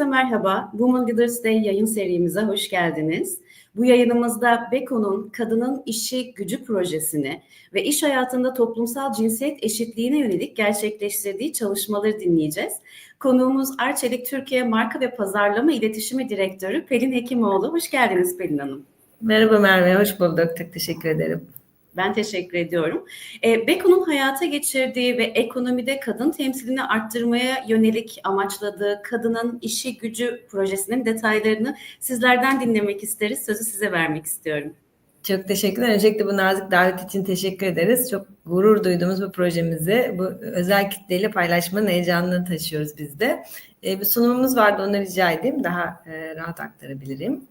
merhaba. Women Leaders Day yayın serimize hoş geldiniz. Bu yayınımızda Beko'nun Kadının İşi Gücü projesini ve iş hayatında toplumsal cinsiyet eşitliğine yönelik gerçekleştirdiği çalışmaları dinleyeceğiz. Konuğumuz Arçelik Türkiye Marka ve Pazarlama İletişimi Direktörü Pelin Hekimoğlu. Hoş geldiniz Pelin Hanım. Merhaba Merve, hoş bulduk. Çok teşekkür ederim. Ben teşekkür ediyorum. E, Beko'nun hayata geçirdiği ve ekonomide kadın temsilini arttırmaya yönelik amaçladığı Kadının İşi Gücü projesinin detaylarını sizlerden dinlemek isteriz. Sözü size vermek istiyorum. Çok teşekkürler. Öncelikle bu nazik davet için teşekkür ederiz. Çok gurur duyduğumuz bu projemizi bu özel kitleyle paylaşmanın heyecanını taşıyoruz biz de. E, bir sunumumuz vardı onu rica edeyim. Daha e, rahat aktarabilirim.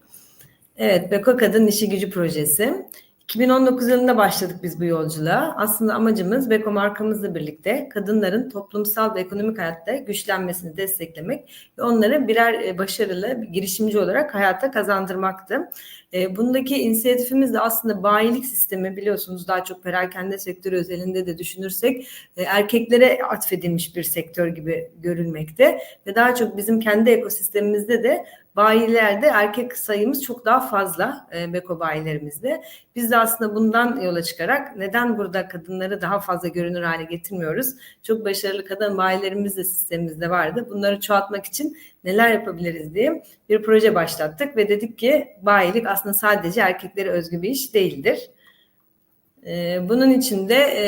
Evet, Beko Kadın İşi Gücü Projesi. 2019 yılında başladık biz bu yolculuğa. Aslında amacımız Beko markamızla birlikte kadınların toplumsal ve ekonomik hayatta güçlenmesini desteklemek ve onları birer e, başarılı girişimci olarak hayata kazandırmaktı. E, bundaki inisiyatifimiz de aslında bayilik sistemi biliyorsunuz daha çok perakende sektörü özelinde de düşünürsek e, erkeklere atfedilmiş bir sektör gibi görülmekte ve daha çok bizim kendi ekosistemimizde de bayilerde erkek sayımız çok daha fazla e, beko bayilerimizde. Biz de aslında bundan yola çıkarak neden burada kadınları daha fazla görünür hale getirmiyoruz? Çok başarılı kadın bayilerimiz de sistemimizde vardı. Bunları çoğaltmak için neler yapabiliriz diye bir proje başlattık ve dedik ki bayilik aslında sadece erkeklere özgü bir iş değildir. E, bunun içinde e,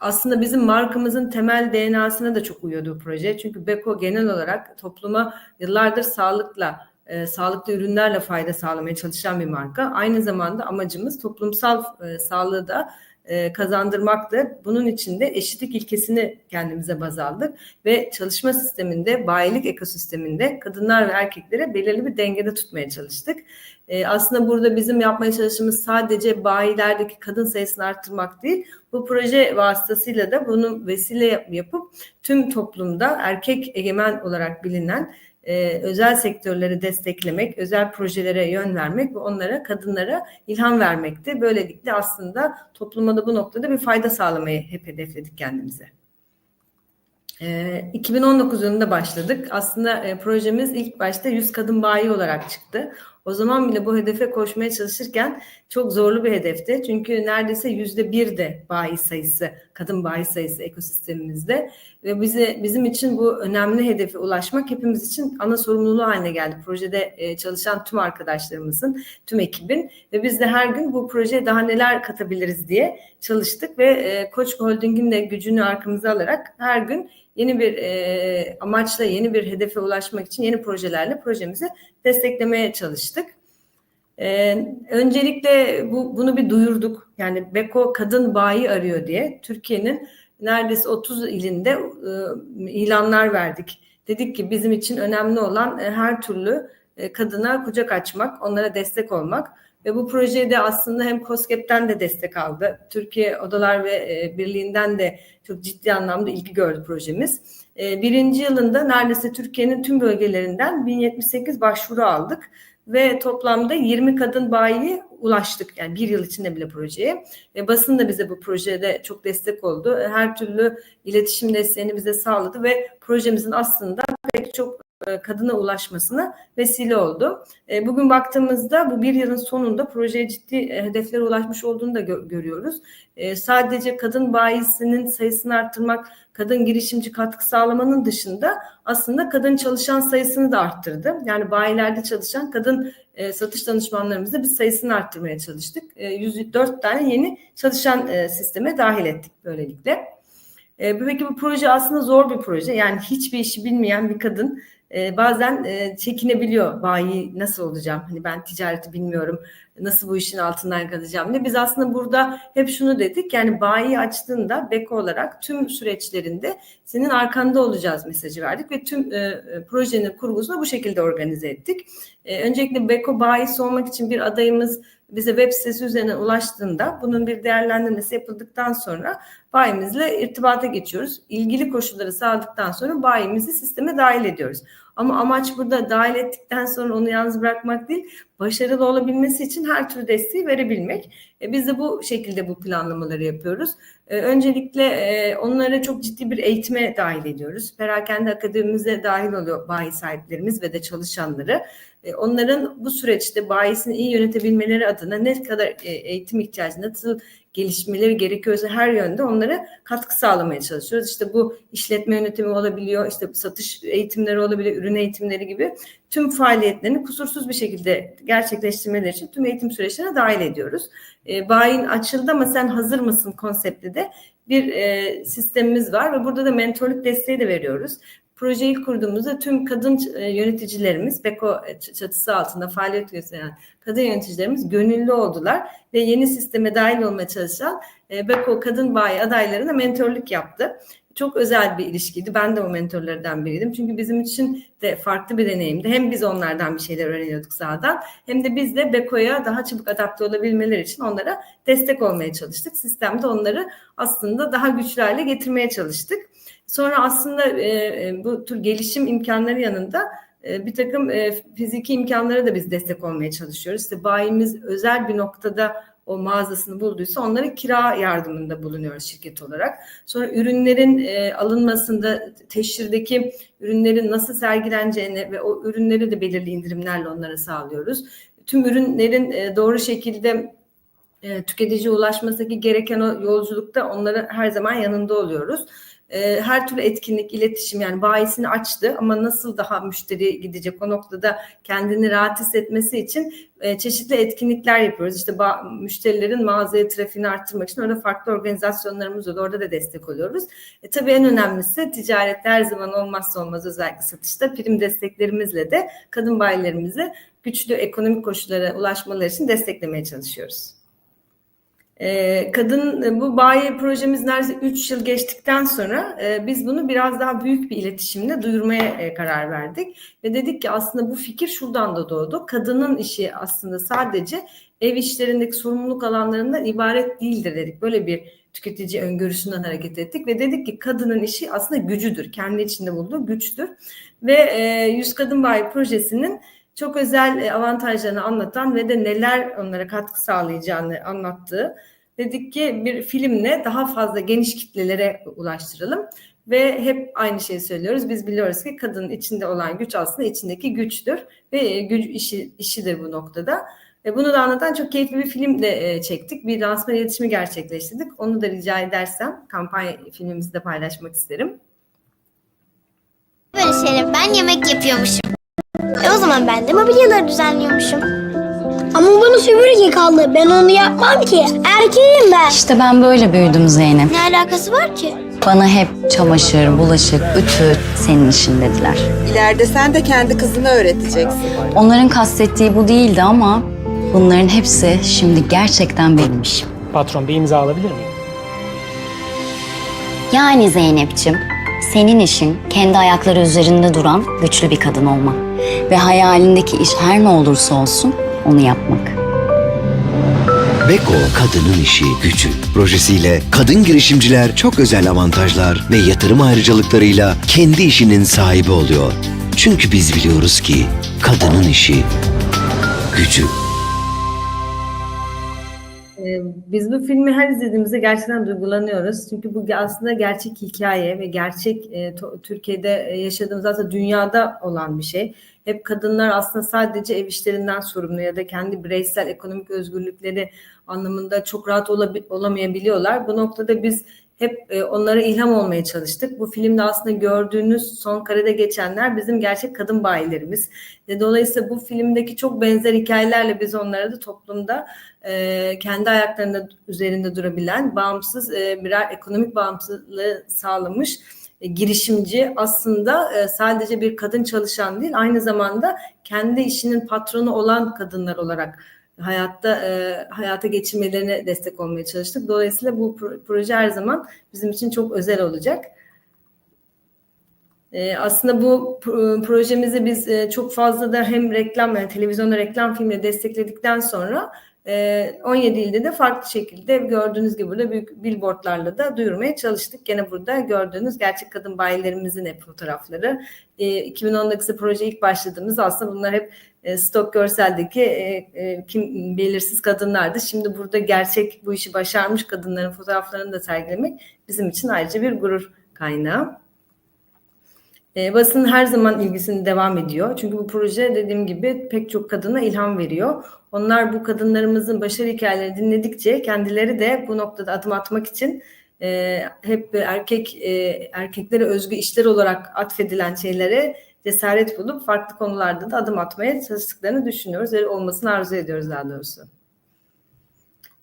aslında bizim markamızın temel DNA'sına da çok uyuyordu bu proje. Çünkü Beko genel olarak topluma yıllardır sağlıkla e, sağlıklı ürünlerle fayda sağlamaya çalışan bir marka. Aynı zamanda amacımız toplumsal e, sağlığı da e, kazandırmaktı. Bunun için de eşitlik ilkesini kendimize baz aldık ve çalışma sisteminde, bayilik ekosisteminde kadınlar ve erkeklere belirli bir dengede tutmaya çalıştık. E, aslında burada bizim yapmaya çalıştığımız sadece bayilerdeki kadın sayısını arttırmak değil, bu proje vasıtasıyla da bunu vesile yapıp tüm toplumda erkek egemen olarak bilinen e, özel sektörleri desteklemek, özel projelere yön vermek ve onlara, kadınlara ilham vermekti. Böylelikle aslında topluma da bu noktada bir fayda sağlamayı hep hedefledik kendimize. E, 2019 yılında başladık. Aslında e, projemiz ilk başta 100 kadın bayi olarak çıktı. O zaman bile bu hedefe koşmaya çalışırken çok zorlu bir hedefti. Çünkü neredeyse yüzde bir de bayi sayısı, kadın bayi sayısı ekosistemimizde. Ve bize bizim için bu önemli hedefe ulaşmak hepimiz için ana sorumluluğu haline geldi. Projede e, çalışan tüm arkadaşlarımızın, tüm ekibin ve biz de her gün bu projeye daha neler katabiliriz diye çalıştık ve e, Koç Holding'in de gücünü arkamıza alarak her gün yeni bir e, amaçla, yeni bir hedefe ulaşmak için yeni projelerle projemizi desteklemeye çalıştık. Ee, öncelikle bu, bunu bir duyurduk. Yani Beko kadın bayi arıyor diye Türkiye'nin neredeyse 30 ilinde e, ilanlar verdik. Dedik ki bizim için önemli olan e, her türlü e, kadına kucak açmak, onlara destek olmak. Ve bu projede aslında hem COSGAP'ten de destek aldı. Türkiye Odalar ve e, Birliği'nden de çok ciddi anlamda ilgi gördü projemiz. E, birinci yılında neredeyse Türkiye'nin tüm bölgelerinden 1078 başvuru aldık ve toplamda 20 kadın bayi ulaştık. Yani bir yıl içinde bile projeye. Ve basın da bize bu projede çok destek oldu. Her türlü iletişim desteğini bize sağladı ve projemizin aslında pek çok e, kadına ulaşmasına vesile oldu. E, bugün baktığımızda bu bir yılın sonunda projeye ciddi e, hedeflere ulaşmış olduğunu da görüyoruz. Sadece kadın bayisinin sayısını arttırmak, kadın girişimci katkı sağlamanın dışında aslında kadın çalışan sayısını da arttırdı. Yani bayilerde çalışan kadın satış danışmanlarımızda biz sayısını arttırmaya çalıştık. 104 tane yeni çalışan sisteme dahil ettik böylelikle. Peki bu proje aslında zor bir proje. Yani hiçbir işi bilmeyen bir kadın e, bazen e, çekinebiliyor bayi nasıl olacağım hani ben ticareti bilmiyorum nasıl bu işin altından kalacağım ne biz aslında burada hep şunu dedik yani bayi açtığında beko olarak tüm süreçlerinde senin arkanda olacağız mesajı verdik ve tüm e, e projenin kurgusunu bu şekilde organize ettik. E, öncelikle beko bayisi olmak için bir adayımız bize web sitesi üzerinden ulaştığında bunun bir değerlendirmesi yapıldıktan sonra bayimizle irtibata geçiyoruz. İlgili koşulları sağladıktan sonra bayimizi sisteme dahil ediyoruz. Ama amaç burada dahil ettikten sonra onu yalnız bırakmak değil, başarılı olabilmesi için her türlü desteği verebilmek. E, biz de bu şekilde bu planlamaları yapıyoruz. E, öncelikle e, onlara çok ciddi bir eğitime dahil ediyoruz. Perakende akademimize dahil oluyor bayi sahiplerimiz ve de çalışanları. E, onların bu süreçte bayisini iyi yönetebilmeleri adına ne kadar e, eğitim ihtiyacı, nasıl gelişmeleri gerekiyorsa her yönde onlara katkı sağlamaya çalışıyoruz. İşte bu işletme yönetimi olabiliyor, işte satış eğitimleri olabiliyor, ürün eğitimleri gibi tüm faaliyetlerini kusursuz bir şekilde gerçekleştirmeleri için tüm eğitim süreçlerine dahil ediyoruz. E, bayin açıldı ama sen hazır mısın konseptli de bir e, sistemimiz var ve burada da mentorluk desteği de veriyoruz. Projeyi kurduğumuzda tüm kadın e, yöneticilerimiz, BEKO çatısı altında faaliyet gösteren kadın yöneticilerimiz gönüllü oldular ve yeni sisteme dahil olmaya çalışan e, BEKO kadın bayi adaylarına mentorluk yaptı. Çok özel bir ilişkiydi. Ben de o mentorlardan biriydim. Çünkü bizim için de farklı bir deneyimdi. Hem biz onlardan bir şeyler öğreniyorduk sahadan hem de biz de BEKO'ya daha çabuk adapte olabilmeleri için onlara destek olmaya çalıştık. Sistemde onları aslında daha güçlü hale getirmeye çalıştık. Sonra aslında e, bu tür gelişim imkanları yanında e, bir takım e, fiziki imkanlara da biz destek olmaya çalışıyoruz. İşte bayimiz özel bir noktada o mağazasını bulduysa onlara kira yardımında bulunuyoruz şirket olarak. Sonra ürünlerin e, alınmasında teşhirdeki ürünlerin nasıl sergileneceğini ve o ürünleri de belirli indirimlerle onlara sağlıyoruz. Tüm ürünlerin e, doğru şekilde e, tüketiciye ulaşmasındaki gereken o yolculukta onlara her zaman yanında oluyoruz her türlü etkinlik, iletişim yani bayisini açtı ama nasıl daha müşteri gidecek o noktada kendini rahat hissetmesi için çeşitli etkinlikler yapıyoruz. İşte müşterilerin mağazaya trafiğini arttırmak için orada farklı organizasyonlarımız var. Orada da destek oluyoruz. E, tabii en önemlisi ticarette her zaman olmazsa olmaz özellikle satışta prim desteklerimizle de kadın bayilerimizi güçlü ekonomik koşullara ulaşmaları için desteklemeye çalışıyoruz. Kadın bu bayi projemiz neredeyse 3 yıl geçtikten sonra biz bunu biraz daha büyük bir iletişimle duyurmaya karar verdik. Ve dedik ki aslında bu fikir şuradan da doğdu. Kadının işi aslında sadece ev işlerindeki sorumluluk alanlarından ibaret değildir dedik. Böyle bir tüketici öngörüsünden hareket ettik ve dedik ki kadının işi aslında gücüdür. Kendi içinde bulduğu güçtür. Ve Yüz Kadın Bayi projesinin çok özel avantajlarını anlatan ve de neler onlara katkı sağlayacağını anlattığı dedik ki bir filmle daha fazla geniş kitlelere ulaştıralım ve hep aynı şeyi söylüyoruz. Biz biliyoruz ki kadının içinde olan güç aslında içindeki güçtür ve güç işi, işidir bu noktada. E bunu da anlatan çok keyifli bir film de çektik. Bir lansman iletişimi gerçekleştirdik. Onu da rica edersem kampanya filmimizi de paylaşmak isterim. Böyle şeyler ben yemek yapıyormuşum. E o zaman ben de mobilyaları düzenliyormuşum. Ama bana süpürge kaldı. Ben onu yapmam ki. Erkeğim ben. İşte ben böyle büyüdüm Zeynep. Ne alakası var ki? Bana hep çamaşır, bulaşık, ütü senin işin dediler. İleride sen de kendi kızını öğreteceksin. Onların kastettiği bu değildi ama bunların hepsi şimdi gerçekten benim işim. Patron bir imza alabilir miyim? Yani Zeynep'ciğim, senin işin kendi ayakları üzerinde duran güçlü bir kadın olmak. Ve hayalindeki iş her ne olursa olsun onu yapmak. Beko Kadının İşi Gücü projesiyle kadın girişimciler çok özel avantajlar ve yatırım ayrıcalıklarıyla kendi işinin sahibi oluyor. Çünkü biz biliyoruz ki kadının işi gücü. Biz bu filmi her izlediğimizde gerçekten duygulanıyoruz. Çünkü bu aslında gerçek hikaye ve gerçek e, Türkiye'de yaşadığımız aslında dünyada olan bir şey. Hep kadınlar aslında sadece ev işlerinden sorumlu ya da kendi bireysel ekonomik özgürlükleri anlamında çok rahat olamayabiliyorlar. Bu noktada biz hep onlara ilham olmaya çalıştık. Bu filmde aslında gördüğünüz son karede geçenler bizim gerçek kadın bayilerimiz. Dolayısıyla bu filmdeki çok benzer hikayelerle biz onlara da toplumda kendi ayaklarında üzerinde durabilen, bağımsız birer ekonomik bağımsızlığı sağlamış girişimci aslında sadece bir kadın çalışan değil, aynı zamanda kendi işinin patronu olan kadınlar olarak hayatta hayata geçirmelerine destek olmaya çalıştık. Dolayısıyla bu proje her zaman bizim için çok özel olacak. aslında bu projemizi biz çok fazla da hem reklam yani televizyonda reklam filmle destekledikten sonra Ee, 17 ilde de farklı şekilde gördüğünüz gibi burada büyük billboardlarla da duyurmaya çalıştık. Gene burada gördüğünüz gerçek kadın bayilerimizin hep fotoğrafları. Ee, 2010'daki proje ilk başladığımızda aslında bunlar hep e, stok görseldeki e, e, kim belirsiz kadınlardı. Şimdi burada gerçek bu işi başarmış kadınların fotoğraflarını da sergilemek bizim için ayrıca bir gurur kaynağı. E, basın her zaman ilgisini devam ediyor. Çünkü bu proje dediğim gibi pek çok kadına ilham veriyor. Onlar bu kadınlarımızın başarı hikayelerini dinledikçe kendileri de bu noktada adım atmak için hep erkek erkeklere özgü işler olarak atfedilen şeylere cesaret bulup farklı konularda da adım atmaya çalıştıklarını düşünüyoruz ve olmasını arzu ediyoruz daha doğrusu.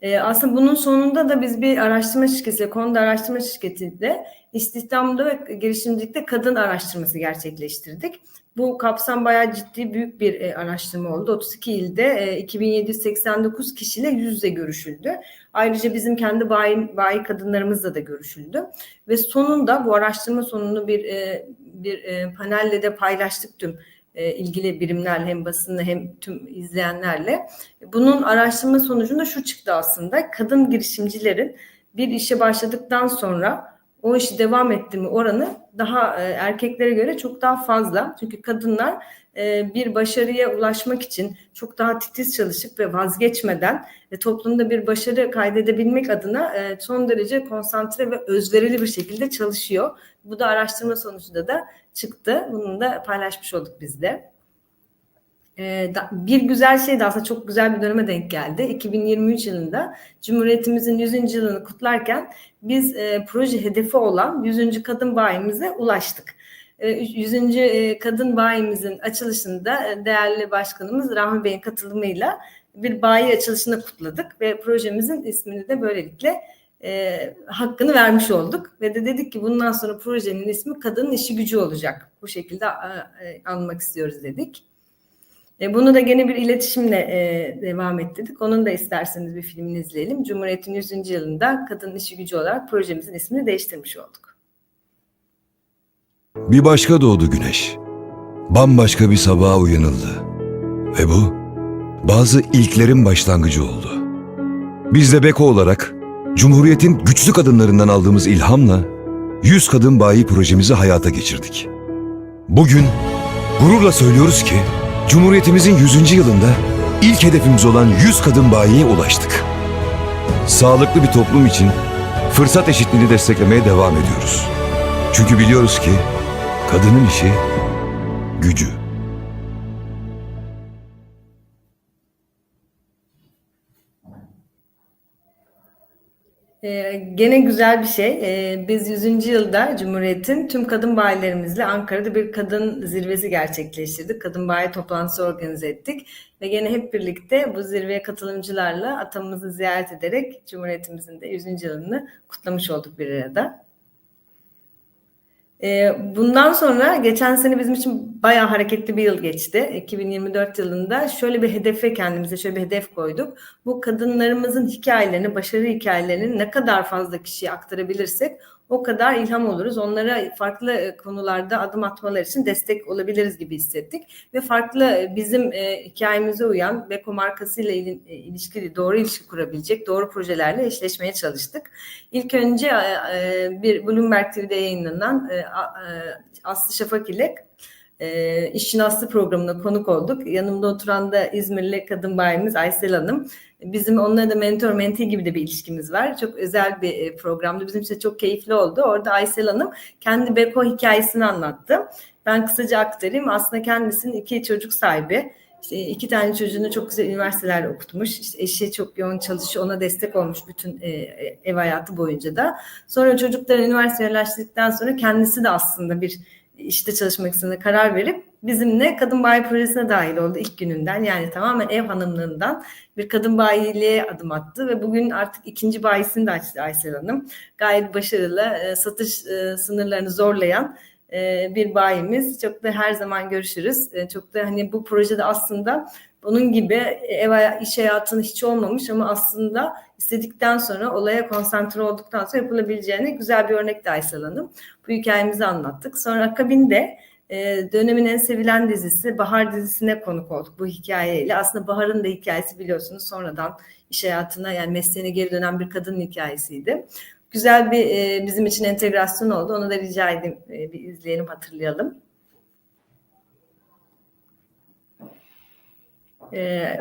Ee, aslında bunun sonunda da biz bir araştırma şirketiyle, konuda araştırma şirketiyle istihdamda ve girişimcilikte kadın araştırması gerçekleştirdik. Bu kapsam bayağı ciddi büyük bir e, araştırma oldu. 32 ilde e, 2789 kişiyle yüz yüze görüşüldü. Ayrıca bizim kendi bayi, bayi kadınlarımızla da görüşüldü. Ve sonunda bu araştırma sonunu bir e, bir e, panelle de paylaştık tüm e, ilgili birimlerle hem basınla hem tüm izleyenlerle. Bunun araştırma sonucunda şu çıktı aslında. Kadın girişimcilerin bir işe başladıktan sonra o işi devam ettirme oranı daha e, erkeklere göre çok daha fazla. Çünkü kadınlar bir başarıya ulaşmak için çok daha titiz çalışıp ve vazgeçmeden ve toplumda bir başarı kaydedebilmek adına e, son derece konsantre ve özverili bir şekilde çalışıyor. Bu da araştırma sonucunda da çıktı. Bunu da paylaşmış olduk biz de. Bir güzel şey de aslında çok güzel bir döneme denk geldi. 2023 yılında Cumhuriyetimizin 100. yılını kutlarken biz e, proje hedefi olan 100. kadın bayimize ulaştık. E, 100. E, kadın bayimizin açılışında e, değerli başkanımız Rahmi Bey'in katılımıyla bir bayi açılışını kutladık ve projemizin ismini de böylelikle e, hakkını vermiş olduk ve de dedik ki bundan sonra projenin ismi kadının işi gücü olacak. Bu şekilde e, anmak istiyoruz dedik. E, bunu da gene bir iletişimle e, devam ettirdik. Onun da isterseniz bir filmini izleyelim. Cumhuriyet'in 100. yılında kadının işi gücü olarak projemizin ismini değiştirmiş olduk. Bir başka doğdu güneş. Bambaşka bir sabaha uyanıldı. Ve bu bazı ilklerin başlangıcı oldu. Biz de Beko olarak Cumhuriyet'in güçlü kadınlarından aldığımız ilhamla 100 Kadın Bayi projemizi hayata geçirdik. Bugün gururla söylüyoruz ki Cumhuriyetimizin 100. yılında ilk hedefimiz olan 100 kadın bayiye ulaştık. Sağlıklı bir toplum için fırsat eşitliğini desteklemeye devam ediyoruz. Çünkü biliyoruz ki kadının işi gücü. Ee, gene güzel bir şey. Ee, biz 100. yılda Cumhuriyet'in tüm kadın bayilerimizle Ankara'da bir kadın zirvesi gerçekleştirdik. Kadın bayi toplantısı organize ettik. Ve gene hep birlikte bu zirveye katılımcılarla atamızı ziyaret ederek Cumhuriyetimizin de 100. yılını kutlamış olduk bir arada. Ee, bundan sonra geçen sene bizim için bayağı hareketli bir yıl geçti. 2024 yılında şöyle bir hedefe kendimize şöyle bir hedef koyduk. Bu kadınlarımızın hikayelerini, başarı hikayelerini ne kadar fazla kişiye aktarabilirsek o kadar ilham oluruz. Onlara farklı konularda adım atmaları için destek olabiliriz gibi hissettik. Ve farklı bizim e, hikayemize uyan Beko markasıyla il, e, ilişkili, doğru ilişki kurabilecek doğru projelerle eşleşmeye çalıştık. İlk önce e, bir Bloomberg TV'de yayınlanan e, Aslı Şafak ile e, İşin Aslı programına konuk olduk. Yanımda oturan da İzmirli kadın bayimiz Aysel Hanım. Bizim onunla da mentor mentee gibi de bir ilişkimiz var. Çok özel bir programdı. Bizim için çok keyifli oldu. Orada Aysel Hanım kendi Beko hikayesini anlattı. Ben kısaca aktarayım. Aslında kendisinin iki çocuk sahibi. İşte iki tane çocuğunu çok güzel üniversitelerde okutmuş. İşte eşi çok yoğun çalışıyor. Ona destek olmuş bütün ev hayatı boyunca da. Sonra çocukların üniversiteye yerleştirdikten sonra kendisi de aslında bir işte çalışmak istediğine karar verip bizimle kadın bayi projesine dahil oldu ilk gününden. Yani tamamen ev hanımlığından bir kadın bayiliğe adım attı ve bugün artık ikinci bayisini de açtı Aysel Hanım. Gayet başarılı, satış sınırlarını zorlayan bir bayimiz. Çok da her zaman görüşürüz. Çok da hani bu projede aslında bunun gibi ev iş hayatının hiç olmamış ama aslında istedikten sonra olaya konsantre olduktan sonra yapılabileceğine güzel bir örnek de Aysel Hanım. Bu hikayemizi anlattık. Sonra akabinde e, dönemin en sevilen dizisi Bahar dizisine konuk olduk bu hikayeyle. Aslında Bahar'ın da hikayesi biliyorsunuz sonradan iş hayatına yani mesleğine geri dönen bir kadının hikayesiydi. Güzel bir e, bizim için entegrasyon oldu. Onu da rica edeyim e, bir izleyelim hatırlayalım. E,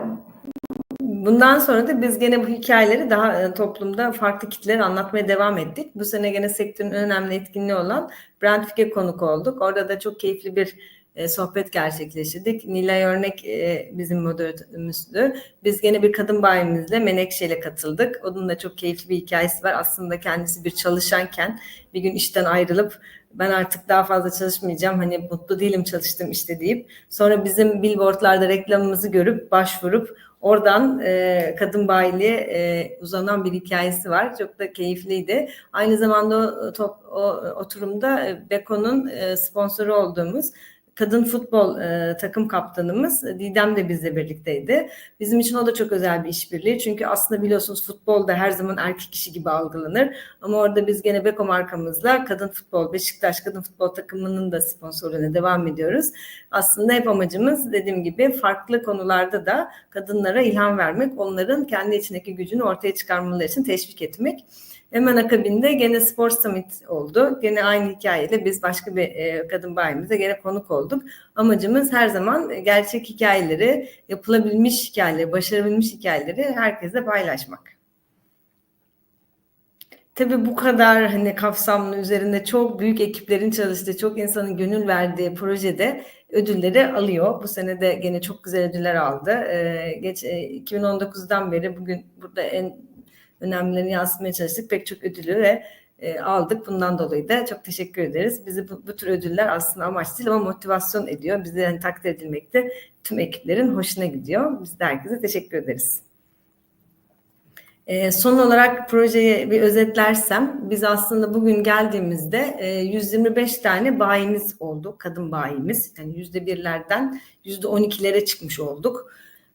Bundan sonra da biz gene bu hikayeleri daha e, toplumda farklı kitlelere anlatmaya devam ettik. Bu sene gene sektörün önemli etkinliği olan Brandfik'e konuk olduk. Orada da çok keyifli bir e, sohbet gerçekleştirdik. Nilay Örnek e, bizim moderatörümüzdü. Biz gene bir kadın bayimizle Menekşe ile katıldık. Onun da çok keyifli bir hikayesi var. Aslında kendisi bir çalışanken bir gün işten ayrılıp ben artık daha fazla çalışmayacağım hani mutlu değilim çalıştığım işte deyip sonra bizim billboardlarda reklamımızı görüp başvurup oradan e, kadın bayiliğe e, uzanan bir hikayesi var. Çok da keyifliydi. Aynı zamanda o, top, o oturumda Beko'nun e, sponsoru olduğumuz kadın futbol e, takım kaptanımız Didem de bizle birlikteydi. Bizim için o da çok özel bir işbirliği. Çünkü aslında biliyorsunuz futbolda her zaman erkek işi gibi algılanır. Ama orada biz gene Beko markamızla kadın futbol, Beşiktaş kadın futbol takımının da sponsorluğuna devam ediyoruz. Aslında hep amacımız dediğim gibi farklı konularda da kadınlara ilham vermek, onların kendi içindeki gücünü ortaya çıkarmaları için teşvik etmek. Hemen akabinde gene Spor Summit oldu. Gene aynı hikayeyle biz başka bir e, kadın bayimize gene konuk olduk. Amacımız her zaman gerçek hikayeleri, yapılabilmiş hikayeleri, başarabilmiş hikayeleri herkese paylaşmak. Tabii bu kadar hani kapsamlı üzerinde çok büyük ekiplerin çalıştığı, çok insanın gönül verdiği projede ödülleri alıyor. Bu sene de gene çok güzel ödüller aldı. Ee, geç e, 2019'dan beri bugün burada en önemlilerini yansıtmaya çalıştık. Pek çok ödülü ve e, aldık. Bundan dolayı da çok teşekkür ederiz. Bizi bu, bu tür ödüller aslında amaç değil ama motivasyon ediyor. Bizi yani takdir edilmekte tüm ekiplerin hoşuna gidiyor. Biz de herkese teşekkür ederiz. E, son olarak projeyi bir özetlersem biz aslında bugün geldiğimizde e, 125 tane bayimiz oldu. Kadın bayimiz. Yani yüzde birlerden yüzde on ikilere çıkmış olduk.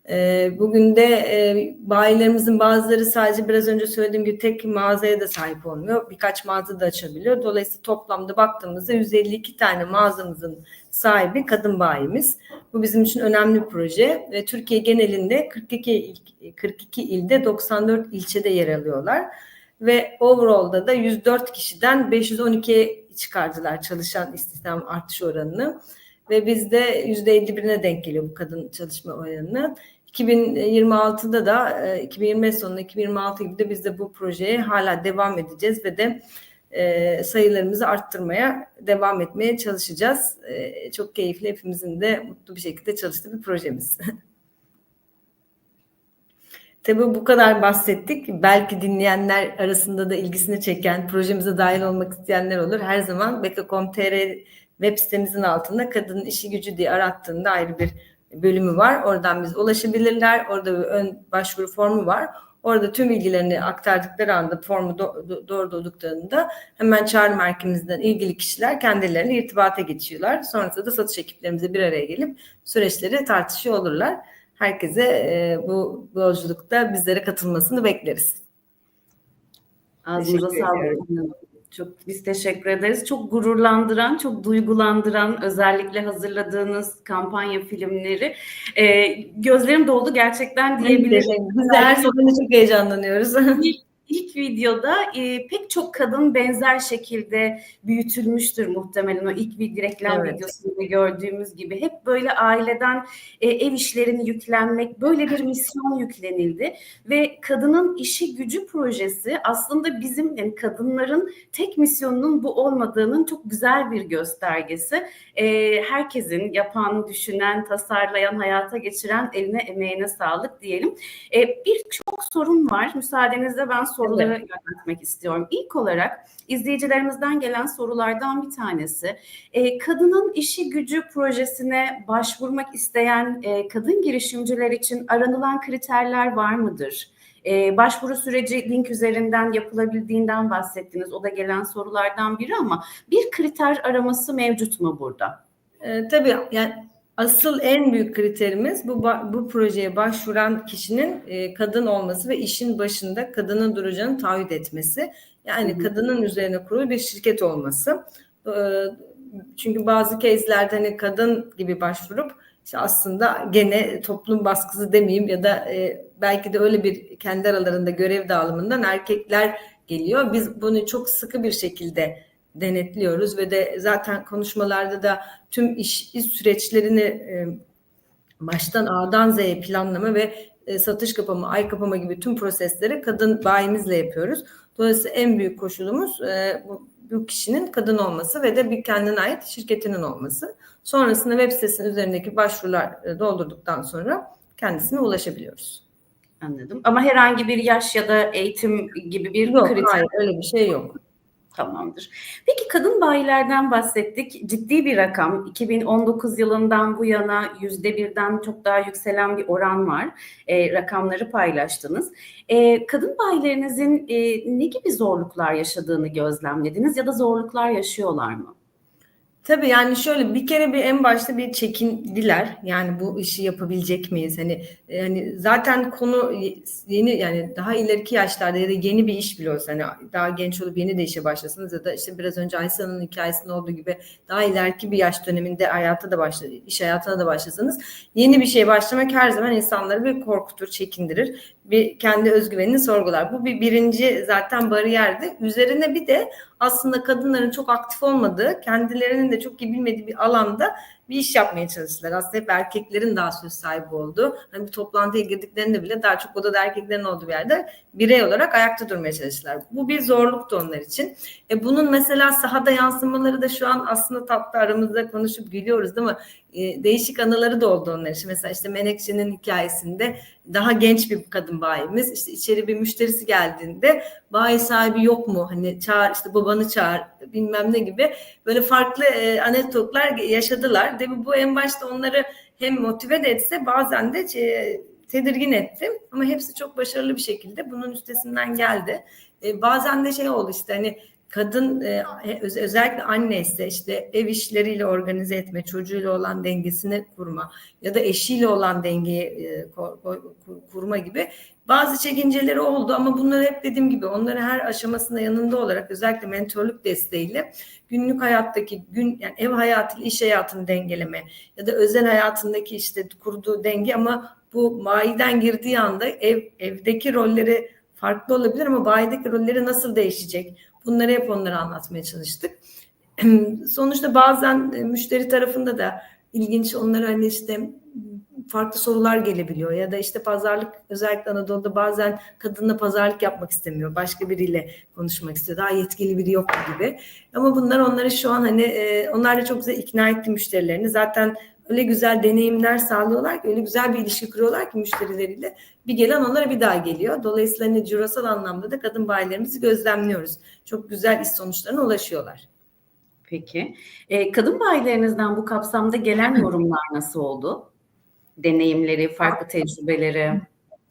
E, bugün de e, bayilerimizin bazıları sadece biraz önce söylediğim gibi tek mağazaya da sahip olmuyor. Birkaç mağaza da açabiliyor. Dolayısıyla toplamda baktığımızda 152 tane mağazamızın sahibi kadın bayimiz. Bu bizim için önemli bir proje ve Türkiye genelinde 42 il, 42 ilde 94 ilçede yer alıyorlar ve overall'da da 104 kişiden 512'ye çıkardılar çalışan istihdam artış oranını ve bizde %51'ine denk geliyor bu kadın çalışma oranı. 2026'da da 2025 sonunda 2026 gibi de biz de bu projeye hala devam edeceğiz ve de e, sayılarımızı arttırmaya devam etmeye çalışacağız. E, çok keyifli hepimizin de mutlu bir şekilde çalıştığı bir projemiz. Tabii bu kadar bahsettik. Belki dinleyenler arasında da ilgisini çeken, projemize dahil olmak isteyenler olur. Her zaman beka.com.tr web sitemizin altında kadının işi gücü diye arattığında ayrı bir bölümü var. Oradan biz ulaşabilirler. Orada bir ön başvuru formu var. Orada tüm bilgilerini aktardıkları anda formu do- doğru dolduklarında hemen çağrı merkezimizden ilgili kişiler kendilerine irtibata geçiyorlar. Sonrasında da satış ekiplerimize bir araya gelip süreçleri tartışıyor olurlar. Herkese e, bu yolculukta bizlere katılmasını bekleriz. Ağzınıza sağlık. Çok biz teşekkür ederiz. Çok gururlandıran, çok duygulandıran özellikle hazırladığınız kampanya filmleri. E, gözlerim doldu gerçekten diyebilirim. Biz de her seferinde çok heyecanlanıyoruz. İlk videoda e, pek çok kadın benzer şekilde büyütülmüştür muhtemelen o ilk bir reklam Evet. videosunda gördüğümüz gibi. Hep böyle aileden e, ev işlerini yüklenmek, böyle bir misyon yüklenildi. Ve kadının işi gücü projesi aslında bizim yani kadınların tek misyonunun bu olmadığının çok güzel bir göstergesi. E, herkesin yapan, düşünen, tasarlayan, hayata geçiren eline emeğine sağlık diyelim. E, Birçok sorun var. Müsaadenizle ben soruları yöneltmek istiyorum. İlk olarak izleyicilerimizden gelen sorulardan bir tanesi. E, kadının işi gücü projesine başvurmak isteyen e, kadın girişimciler için aranılan kriterler var mıdır? E, başvuru süreci link üzerinden yapılabildiğinden bahsettiniz. O da gelen sorulardan biri ama bir kriter araması mevcut mu burada? Ee, tabii yani asıl en büyük kriterimiz bu bu projeye başvuran kişinin e, kadın olması ve işin başında kadının duracağını taahhüt etmesi. Yani Hı kadının üzerine kurulu bir şirket olması. Ee, çünkü bazı case'lerde hani kadın gibi başvurup işte aslında gene toplum baskısı demeyeyim ya da e, belki de öyle bir kendi aralarında görev dağılımından erkekler geliyor. Biz bunu çok sıkı bir şekilde denetliyoruz ve de zaten konuşmalarda da tüm iş, iş süreçlerini e, baştan A'dan Z'ye planlama ve e, satış kapama, ay kapama gibi tüm prosesleri kadın bayimizle yapıyoruz. Dolayısıyla en büyük koşulumuz e, bu, bu kişinin kadın olması ve de bir kendine ait şirketinin olması. Sonrasında web sitesinin üzerindeki başvurular e, doldurduktan sonra kendisine ulaşabiliyoruz. Anladım. Ama herhangi bir yaş ya da eğitim gibi bir Yok, kriter hayır öyle bir şey yok. Tamamdır. Peki kadın bayilerden bahsettik. Ciddi bir rakam. 2019 yılından bu yana yüzde birden çok daha yükselen bir oran var. E, rakamları paylaştınız. E, kadın bayilerinizin e, ne gibi zorluklar yaşadığını gözlemlediniz ya da zorluklar yaşıyorlar mı? Tabii yani şöyle bir kere bir en başta bir çekindiler. Yani bu işi yapabilecek miyiz? Hani yani zaten konu yeni yani daha ileriki yaşlarda ya da yeni bir iş bile hani daha genç olup yeni de işe başlasanız ya da işte biraz önce Aysan'ın hikayesinde olduğu gibi daha ileriki bir yaş döneminde hayata da başla, iş hayatına da başlasanız yeni bir şeye başlamak her zaman insanları bir korkutur, çekindirir. Bir kendi özgüvenini sorgular. Bu bir birinci zaten bariyerdi. Üzerine bir de aslında kadınların çok aktif olmadığı, kendilerinin de çok iyi bilmediği bir alanda bir iş yapmaya çalıştılar. Aslında hep erkeklerin daha söz sahibi olduğu, hani bir toplantıya girdiklerinde bile daha çok odada erkeklerin olduğu bir yerde birey olarak ayakta durmaya çalıştılar. Bu bir zorluktu onlar için. E bunun mesela sahada yansımaları da şu an aslında tatlı aramızda konuşup gülüyoruz değil mi? E, değişik anıları da oldu onlar için. Mesela işte Menekşe'nin hikayesinde daha genç bir kadın bayimiz işte içeri bir müşterisi geldiğinde bayi sahibi yok mu? Hani çağır işte babanı çağır bilmem ne gibi böyle farklı e, anekdotlar yaşadılar. Tabii bu en başta onları hem motive de etse bazen de e, tedirgin etti. Ama hepsi çok başarılı bir şekilde bunun üstesinden geldi. E, bazen de şey oldu işte hani kadın e, öz, özellikle anne ise işte ev işleriyle organize etme, çocuğuyla olan dengesini kurma ya da eşiyle olan dengeyi e, kurma gibi bazı çekinceleri oldu. Ama bunları hep dediğim gibi onları her aşamasında yanında olarak özellikle mentorluk desteğiyle günlük hayattaki gün yani ev hayatıyla iş hayatını dengeleme ya da özel hayatındaki işte kurduğu denge ama bu bayiden girdiği anda ev evdeki rolleri farklı olabilir ama bayideki rolleri nasıl değişecek? Bunları hep onlara anlatmaya çalıştık. Sonuçta bazen müşteri tarafında da ilginç onlara hani işte farklı sorular gelebiliyor ya da işte pazarlık özellikle Anadolu'da bazen kadınla pazarlık yapmak istemiyor. Başka biriyle konuşmak istiyor. Daha yetkili biri yok gibi. Ama bunlar onları şu an hani e, onlar da çok güzel ikna etti müşterilerini. Zaten öyle güzel deneyimler sağlıyorlar ki öyle güzel bir ilişki kuruyorlar ki müşterileriyle bir gelen onlara bir daha geliyor. Dolayısıyla hani cirosal anlamda da kadın bayilerimizi gözlemliyoruz. Çok güzel iş sonuçlarına ulaşıyorlar. Peki. E, kadın bayilerinizden bu kapsamda gelen yorumlar nasıl oldu? Deneyimleri, farklı tecrübeleri.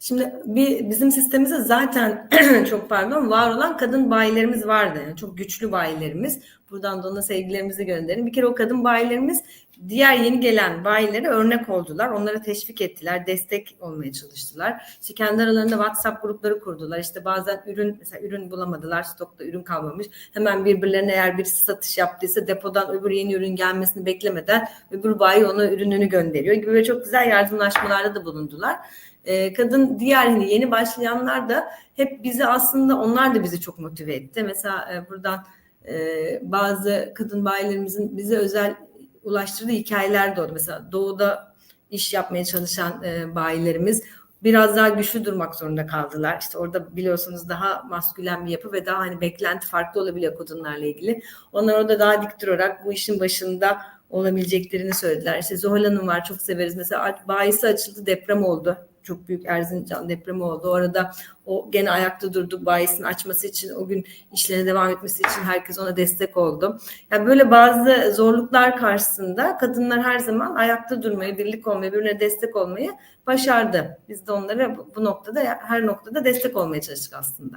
Şimdi bir bizim sistemimizde zaten çok pardon var olan kadın bayilerimiz vardı. Yani çok güçlü bayilerimiz. Buradan da ona sevgilerimizi gönderin. Bir kere o kadın bayilerimiz diğer yeni gelen bayilere örnek oldular. Onlara teşvik ettiler, destek olmaya çalıştılar. İşte kendi aralarında WhatsApp grupları kurdular. İşte bazen ürün mesela ürün bulamadılar, stokta ürün kalmamış. Hemen birbirlerine eğer birisi satış yaptıysa depodan öbür yeni ürün gelmesini beklemeden öbür bayi ona ürününü gönderiyor gibi böyle çok güzel yardımlaşmalarda da bulundular. Ee, kadın diğer hani yeni başlayanlar da hep bizi aslında onlar da bizi çok motive etti. Mesela e, buradan e, bazı kadın bayilerimizin bize özel ulaştırdığı hikayeler de oldu. Mesela doğuda iş yapmaya çalışan e, bayilerimiz biraz daha güçlü durmak zorunda kaldılar. İşte orada biliyorsunuz daha maskülen bir yapı ve daha hani beklenti farklı olabiliyor kadınlarla ilgili. Onlar orada daha dik durarak bu işin başında olabileceklerini söylediler. İşte Zuhal Hanım var çok severiz. Mesela bayisi açıldı deprem oldu çok büyük Erzincan depremi oldu. Orada o gene ayakta durdu bayisini açması için o gün işlerine devam etmesi için herkes ona destek oldu. Yani böyle bazı zorluklar karşısında kadınlar her zaman ayakta durmayı, birlik olmayı, birbirine destek olmayı başardı. Biz de onlara bu noktada her noktada destek olmaya çalıştık aslında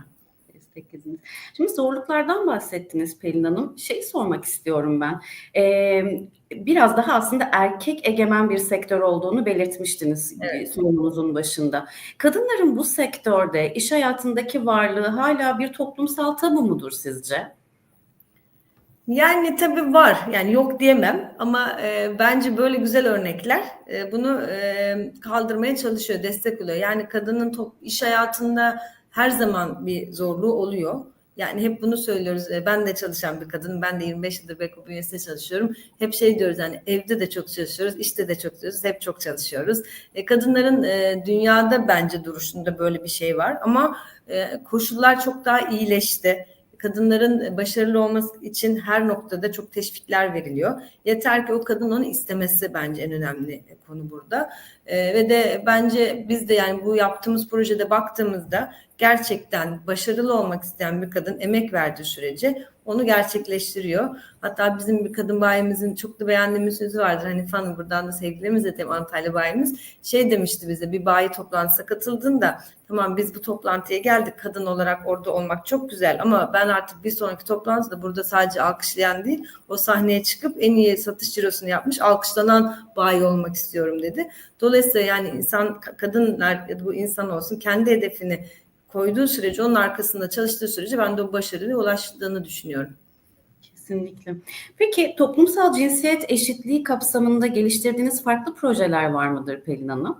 desteklediniz. Şimdi zorluklardan bahsettiniz Pelin Hanım. Şey sormak istiyorum ben. Ee, biraz daha aslında erkek egemen bir sektör olduğunu belirtmiştiniz evet. sunumunuzun başında. Kadınların bu sektörde iş hayatındaki varlığı hala bir toplumsal tabu mudur sizce? Yani tabii var. Yani yok diyemem ama e, bence böyle güzel örnekler e, bunu e, kaldırmaya çalışıyor, destek oluyor. Yani kadının top, iş hayatında her zaman bir zorluğu oluyor. Yani hep bunu söylüyoruz. E, Ben de çalışan bir kadın. Ben de 25 yıldır Beko bünyesinde çalışıyorum. Hep şey diyoruz yani evde de çok çalışıyoruz, işte de çok çalışıyoruz, hep çok çalışıyoruz. E, kadınların e, dünyada bence duruşunda böyle bir şey var ama e, koşullar çok daha iyileşti kadınların başarılı olması için her noktada çok teşvikler veriliyor. Yeter ki o kadın onu istemesi bence en önemli konu burada. Ee, ve de bence biz de yani bu yaptığımız projede baktığımızda gerçekten başarılı olmak isteyen bir kadın emek verdiği sürece onu gerçekleştiriyor. Hatta bizim bir kadın bayimizin çok da beğendiğimiz sözü vardır. Hani fanı buradan da sevgilerimiz de Antalya bayimiz şey demişti bize bir bayi toplantısına katıldığında tamam biz bu toplantıya geldik kadın olarak orada olmak çok güzel ama ben artık bir sonraki toplantıda burada sadece alkışlayan değil o sahneye çıkıp en iyi satış cirosunu yapmış alkışlanan bayi olmak istiyorum dedi. Dolayısıyla yani insan kadınlar ya da bu insan olsun kendi hedefini koyduğu sürece onun arkasında çalıştığı sürece ben de o başarıya ulaştığını düşünüyorum. Kesinlikle. Peki toplumsal cinsiyet eşitliği kapsamında geliştirdiğiniz farklı projeler var mıdır Pelin Hanım?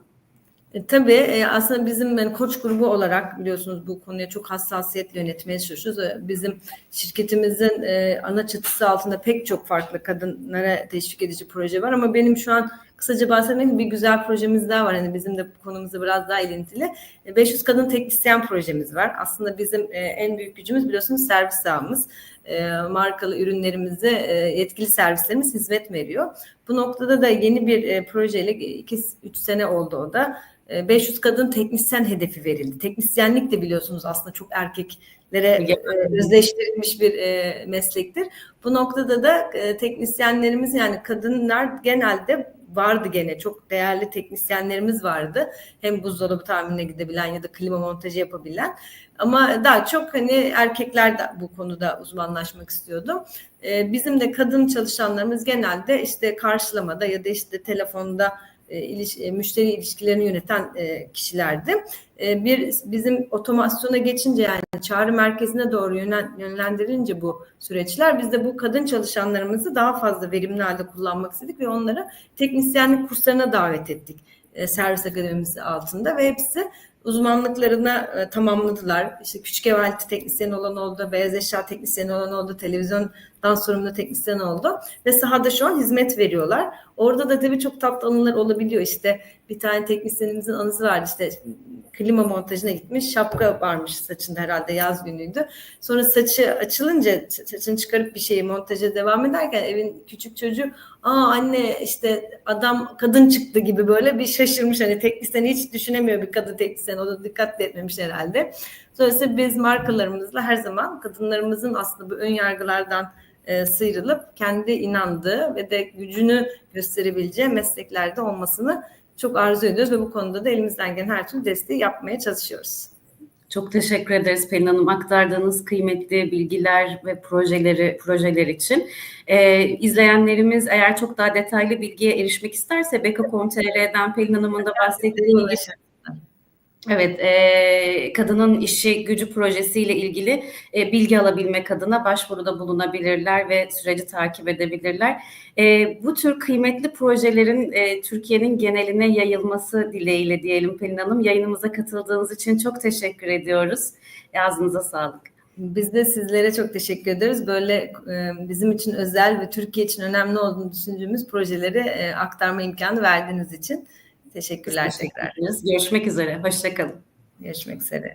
E, tabii e, aslında bizim yani koç grubu olarak biliyorsunuz bu konuya çok hassasiyetle yönetmeye çalışıyoruz. E, Bizim şirketimizin e, ana çatısı altında pek çok farklı kadınlara teşvik edici proje var ama benim şu an kısaca bahsetmek bir güzel projemiz daha var. Hani bizim de bu konumuzla biraz daha ilintili. E, 500 kadın teknisyen projemiz var. Aslında bizim e, en büyük gücümüz biliyorsunuz servis ağımız. E, markalı ürünlerimize e, yetkili servislerimiz hizmet veriyor. Bu noktada da yeni bir e, projeyle 2-3 sene oldu o da. E, 500 kadın teknisyen hedefi verildi. Teknisyenlik de biliyorsunuz aslında çok erkeklere e, özleştirilmiş bir e, meslektir. Bu noktada da e, teknisyenlerimiz yani kadınlar genelde vardı gene çok değerli teknisyenlerimiz vardı. Hem buzdolabı tamirine gidebilen ya da klima montajı yapabilen. Ama daha çok hani erkekler de bu konuda uzmanlaşmak istiyordu. Ee, bizim de kadın çalışanlarımız genelde işte karşılamada ya da işte telefonda iliş, e, müşteri ilişkilerini yöneten e, kişilerdi. E, bir bizim otomasyona geçince yani çağrı merkezine doğru yönel, yönlendirince bu süreçler biz de bu kadın çalışanlarımızı daha fazla verimli halde kullanmak istedik ve onları teknisyenlik kurslarına davet ettik e, servis akademimiz altında ve hepsi uzmanlıklarına e, tamamladılar. İşte küçük ev aleti teknisyen olan oldu, beyaz eşya teknisyen olan oldu, televizyondan sorumlu teknisyen oldu ve sahada şu an hizmet veriyorlar. Orada da tabii çok tatlı anılar olabiliyor. İşte bir tane teknisyenimizin anısı vardı işte klima montajına gitmiş şapka varmış saçında herhalde yaz günüydü. Sonra saçı açılınca saçını çıkarıp bir şeyi montaja devam ederken evin küçük çocuğu aa anne işte adam kadın çıktı gibi böyle bir şaşırmış hani teknisyeni hiç düşünemiyor bir kadın teknisyen o da dikkat etmemiş herhalde. Dolayısıyla biz markalarımızla her zaman kadınlarımızın aslında bu ön yargılardan e, sıyrılıp kendi inandığı ve de gücünü gösterebileceği mesleklerde olmasını çok arzu ediyoruz ve bu konuda da elimizden gelen her türlü desteği yapmaya çalışıyoruz. Çok teşekkür ederiz Pelin Hanım aktardığınız kıymetli bilgiler ve projeleri projeler için. Ee, izleyenlerimiz eğer çok daha detaylı bilgiye erişmek isterse Beka.com.tr'den Pelin Hanım'ın da bahsettiği Evet, e, kadının işi gücü projesiyle ilgili e, bilgi alabilmek adına başvuruda bulunabilirler ve süreci takip edebilirler. E, bu tür kıymetli projelerin e, Türkiye'nin geneline yayılması dileğiyle diyelim Pelin Hanım. Yayınımıza katıldığınız için çok teşekkür ediyoruz. Ağzınıza sağlık. Biz de sizlere çok teşekkür ederiz. Böyle bizim için özel ve Türkiye için önemli olduğunu düşündüğümüz projeleri aktarma imkanı verdiğiniz için teşekkürler tekrar. Görüşmek üzere, hoşçakalın. Görüşmek üzere.